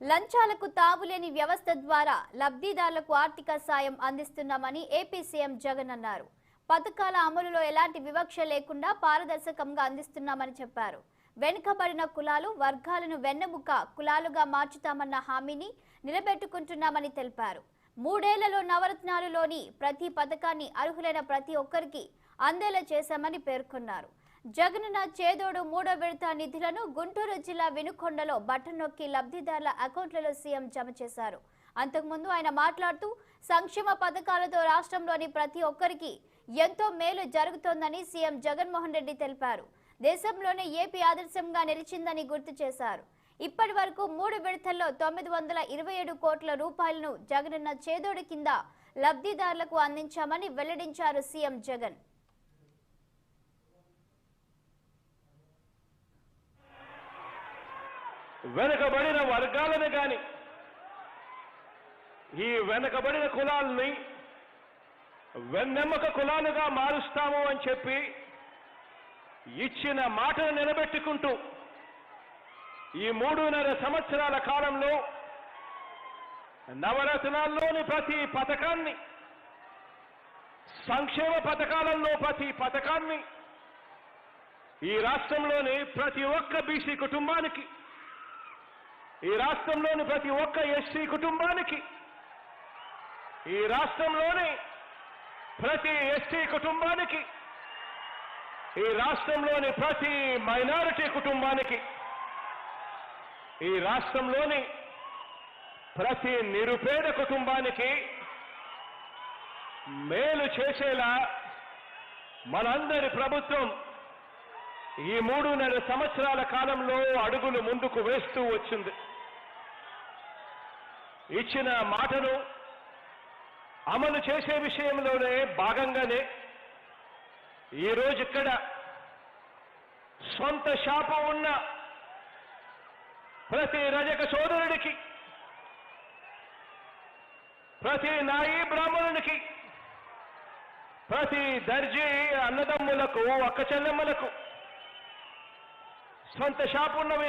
లంచాలకు తావులేని వ్యవస్థ ద్వారా లబ్ధిదారులకు ఆర్థిక సాయం అందిస్తున్నామని ఏపీ సీఎం జగన్ అన్నారు. పథకాల అమలులో ఎలాంటి వివక్ష లేకుండా పారదర్శకంగా అందిస్తున్నామని చెప్పారు. వెనుకబడిన కులాలు వర్గాలను వెన్నెముక కులాలుగా మార్చుతామన్న హామీని నిలబెట్టుకుంటున్నామని తెలిపారు. మూడేళ్ళలో నవరత్నాలులోని ప్రతి పథకాన్ని అర్హులైన ప్రతి ఒక్కరికి అందేలా చేశామని పేర్కొన్నారు. జగనన్న చేదోడు మూడో విడత నిధులను గుంటూరు జిల్లా వినుకొండలో బటన్ నొక్కి లబ్ధిదారుల అకౌంట్లలో సీఎం జమ చేశారు. అంతకుముందు ఆయన మాట్లాడుతూ సంక్షేమ పథకాలతో రాష్ట్రంలోని ప్రతి ఒక్కరికి ఎంతో మేలు జరుగుతోందని సీఎం జగన్మోహన్ రెడ్డి తెలిపారు. దేశంలోనే ఏపీ ఆదర్శంగా నిలిచిందని గుర్తు చేశారు. ఇప్పటి వరకు మూడు విడతల్లో తొమ్మిది వందల ఇరవై ఏడు కోట్ల రూపాయలను జగనన్న చేదోడు కింద లబ్ధిదారులకు అందించామని వెల్లడించారు సీఎం జగన్. వెనుకబడిన వర్గాలను కానీ ఈ వెనుకబడిన కులాలని వెన్నెమ్మక కులాలుగా మారుస్తాము అని చెప్పి ఇచ్చిన మాటను నిలబెట్టుకుంటూ ఈ మూడున్నర సంవత్సరాల కాలంలో నవరత్నాల్లోని ప్రతి పథకాన్ని సంక్షేమ పథకాలలో ప్రతి పథకాన్ని ఈ రాష్ట్రంలోని ప్రతి ఒక్క బీసీ కుటుంబానికి ఈ రాష్ట్రంలోని ప్రతి ఒక్క ఎస్సీ కుటుంబానికి ఈ రాష్ట్రంలోని ప్రతి ఎస్టీ కుటుంబానికి ఈ రాష్ట్రంలోని ప్రతి మైనారిటీ కుటుంబానికి ఈ రాష్ట్రంలోని ప్రతి నిరుపేద కుటుంబానికి మేలు చేసేలా మనందరి ప్రభుత్వం ఈ మూడున్నర సంవత్సరాల కాలంలో అడుగులు ముందుకు వేస్తూ వచ్చింది. ఇచ్చిన మాటను అమలు చేసే విషయంలోనే భాగంగానే ఈరోజు ఇక్కడ సొంత శాపం ఉన్న ప్రతి రజక సోదరుడికి ప్రతి నాయి బ్రాహ్మణునికి ప్రతి దర్జీ అన్నదమ్ములకు అక్క చెల్లెమ్మలకు సొంత షాపు ఉన్నవి